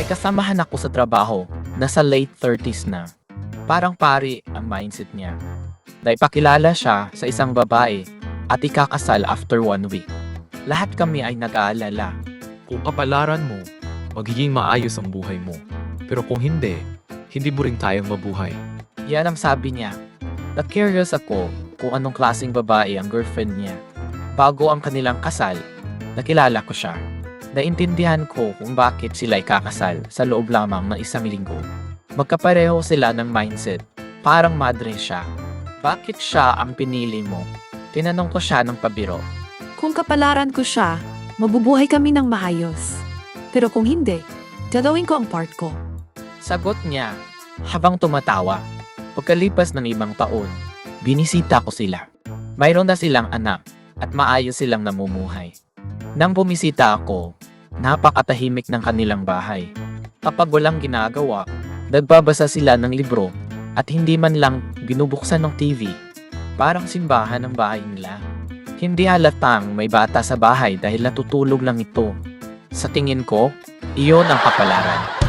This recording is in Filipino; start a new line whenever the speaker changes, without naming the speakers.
May kasamahan ako sa trabaho, nasa late 30s na. Parang pari ang mindset niya. Dahil pakilala siya sa isang babae at ikakasal after one week. Lahat kami ay nag-aalala.
Kung kapalaran mo, magiging maayos ang buhay mo. Pero kung hindi, hindi mo rin tayong mabuhay.
Yan ang sabi niya. Na-curious ako kung anong klaseng babae ang girlfriend niya. Bago ang kanilang kasal, nakilala ko siya. Naintindihan ko kung bakit sila ikakasal sa loob lamang ng isang linggo. Magkapareho sila ng mindset. Parang madre siya. Bakit siya ang pinili mo? Tinanong ko siya ng pabiro.
Kung kapalaran ko siya, mabubuhay kami ng maayos. Pero kung hindi, gagawin ko ang part ko.
Sagot niya habang tumatawa. Pagkalipas ng ibang taon, binisita ko sila. Mayroon na silang anak at maayos silang namumuhay. Nang bumisita ako, napakatahimik ng kanilang bahay. Kapag walang ginagawa, nagbabasa sila ng libro at hindi man lang binubuksan ng TV. Parang simbahan ang bahay nila. Hindi halatang may bata sa bahay dahil natutulog lang ito. Sa tingin ko, iyon ang kapalaran.